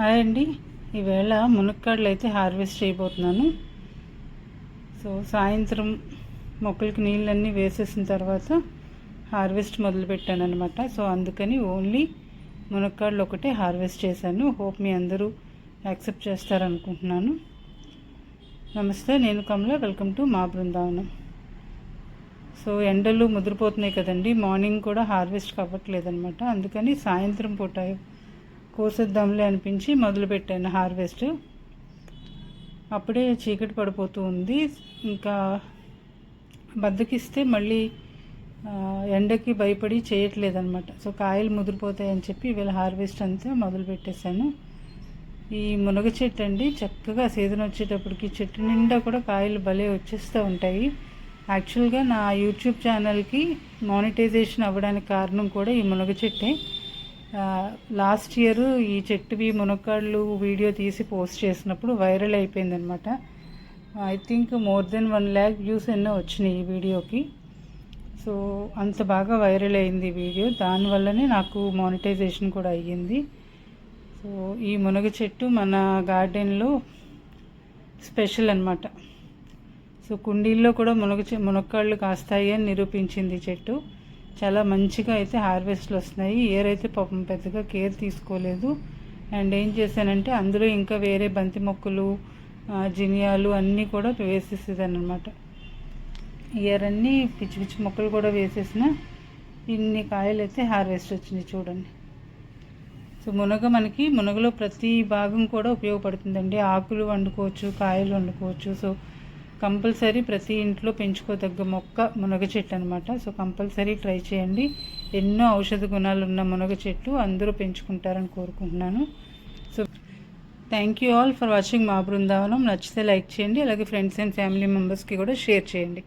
Hi అండి. ఈవేళ మునక్కాడలు అయితే హార్వెస్ట్ చేయబోతున్నాను. సో సాయంత్రం మొక్కలకి నీళ్ళన్నీ వేసేసిన తర్వాత హార్వెస్ట్ మొదలుపెట్టాను అనమాట సో అందుకని ఓన్లీ మునక్కాడలు ఒకటే హార్వెస్ట్ చేశాను. హోప్ మీ అందరూ యాక్సెప్ట్ చేస్తారనుకుంటున్నాను. నమస్తే నేను కమల. వెల్కమ్ టు మా బృందావనం. సో ఎండలు ముదిరిపోతున్నాయి కదండి. మార్నింగ్ కూడా హార్వెస్ట్ కావట్లేదనమాట అందుకని సాయంత్రం పూట కోసేద్దాంలే అనిపించి మొదలుపెట్టాను హార్వెస్ట్. అప్పుడే చీకటి పడిపోతూ ఉంది. ఇంకా బద్దకిస్తే మళ్ళీ ఎండకి భయపడి చేయట్లేదనమాట సో కాయలు ముదిరిపోతాయని చెప్పి వీళ్ళ హార్వెస్ట్ అంతా మొదలు పెట్టేశాను ఈ మునగ చెట్టు అండి చక్కగా సీజన్ వచ్చేటప్పటికి చెట్టు నిండా కూడా కాయలు భలే వచ్చేస్తూ ఉంటాయి. యాక్చువల్గా నా యూట్యూబ్ ఛానల్కి మానిటైజేషన్ అవ్వడానికి కారణం కూడా ఈ మునగ చెట్టే. లాస్ట్ ఇయర్ ఈ చెట్టువి మునక్కాళ్ళు వీడియో తీసి పోస్ట్ చేసినప్పుడు వైరల్ అయిపోయిందనమాట I think more than one lakh views ఎన్నో వచ్చినాయి ఈ వీడియోకి. సో అంత బాగా వైరల్ అయింది వీడియో. దానివల్లనే నాకు మానిటైజేషన్ కూడా అయ్యింది. సో ఈ మునగ చెట్టు మన గార్డెన్లో స్పెషల్ అనమాట సో కుండీల్లో కూడా మునగ చె మునక్కాళ్ళు కాస్తాయి అని నిరూపించింది ఈ చెట్టు. చాలా మంచిగా అయితే హార్వెస్ట్లు వస్తున్నాయి. ఇయర్ అయితే పాపం పెద్దగా కేర్ తీసుకోలేదు. అండ్ ఏం చేశానంటే అందులో ఇంకా వేరే బంతి మొక్కలు జినియాలు అన్నీ కూడా వేసేసేదాన్ని అనమాట ఇయర్ అన్నీ పిచ్చి పిచ్చి మొక్కలు కూడా వేసేసిన ఇన్ని కాయలు అయితే హార్వెస్ట్ వచ్చినాయి చూడండి. సో మునగ మనకి మునగలో ప్రతి భాగం కూడా ఉపయోగపడుతుందండి. ఆకులు వండుకోవచ్చు కాయలు వండుకోవచ్చు. సో కంపల్సరీ ప్రతి ఇంట్లో పెంచుకోదగ్గ మొక్క మునగ చెట్టు అనమాట సో కంపల్సరీ ట్రై చేయండి. ఎన్నో ఔషధ గుణాలు ఉన్న మునగ చెట్టు అందరూ పెంచుకుంటారని కోరుకుంటున్నాను. So thank you all for watching మా బృందావనం. నచ్చితే లైక్ చేయండి. అలాగే ఫ్రెండ్స్ అండ్ ఫ్యామిలీ మెంబర్స్కి కూడా షేర్ చేయండి.